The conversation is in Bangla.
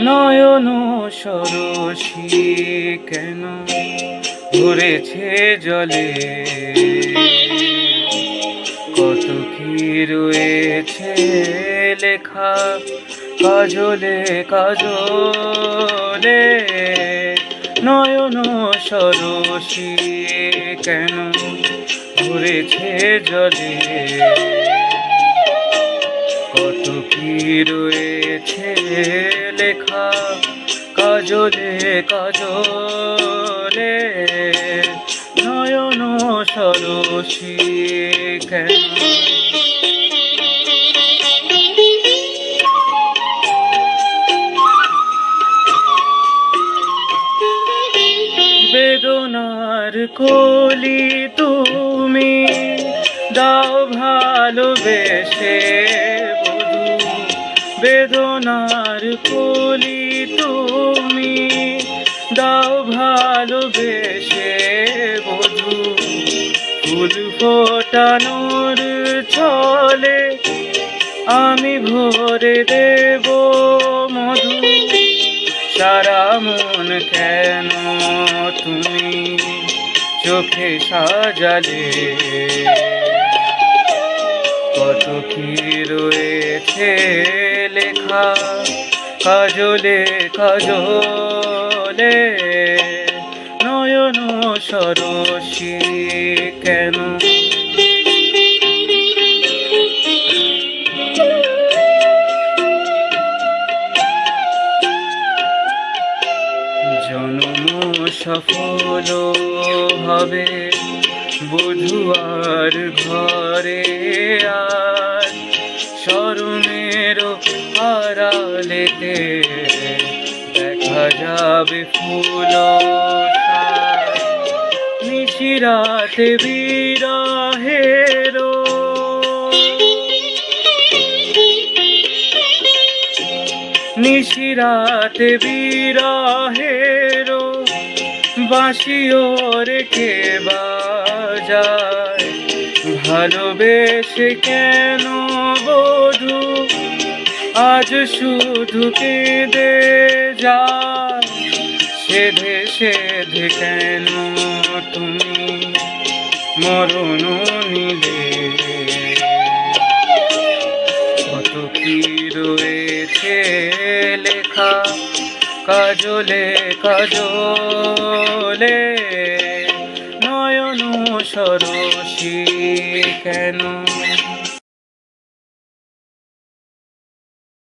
নয়ন সরসী কেন ভরেছে জলে? কত কি রয়েছে লেখা কাজলে কাজলে? নয়ন সরসী কেন ভরেছে জলে। কত কি রয়েছে লেখা কাজলে কাজলে। নয়ন সরসী কেন? বেদনার কলি বেদনার কলি তুমি দাও ভালোবেসে বধু ফুল ফোটানোর ছলে আমি ভরে দেব মধু। সারা মন কেন তুমি চোখে সাজালে? কত কি রয়েছে লেখা কাজলে কাজলে। নয়ন সরসী কেন? জন্ম সফল হবে বুধুয়ার ঘরে আর আড়ালেতে দেখা যাবে ফুল নিশিরাতে বিরহেরো নিশিরাতে বিরহেরো বাঁশিও রেখে বাজায় ভালোবেসে কেন বধু আজ শুধু কেঁদে যায়। সেধে সেধে কেন তুমি? মরণ নিলে। কত কি রয়েছে লেখা? কাজলে কাজলে। নয়ন সরসী কেন?